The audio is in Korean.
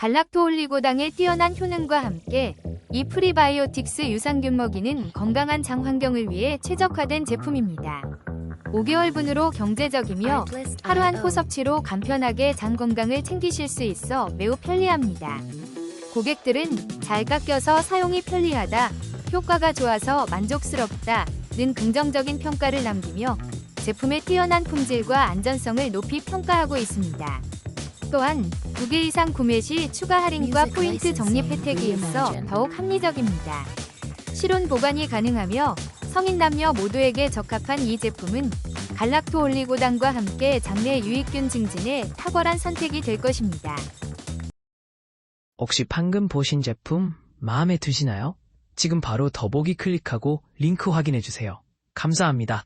갈락토 올리고당의 뛰어난 효능과 함께 이 프리바이오틱스 유산균 먹이는 건강한 장 환경을 위해 최적화된 제품입니다. 5개월분으로 경제적이며 하루 한포 섭취로 간편하게 장 건강을 챙기실 수 있어 매우 편리합니다. 고객들은 잘 깎여서 사용이 편리하다, 효과가 좋아서 만족스럽다 는 긍정적인 평가를 남기며 제품의 뛰어난 품질과 안전성을 높이 평가하고 있습니다. 또한 2개 이상 구매 시 추가 할인과 포인트 적립 혜택이 있어 더욱 합리적입니다. 실온 보관이 가능하며 성인 남녀 모두에게 적합한 이 제품은 갈락토 올리고당과 함께 장내 유익균 증진에 탁월한 선택이 될 것입니다. 혹시 방금 보신 제품 마음에 드시나요? 지금 바로 더보기 클릭하고 링크 확인해주세요. 감사합니다.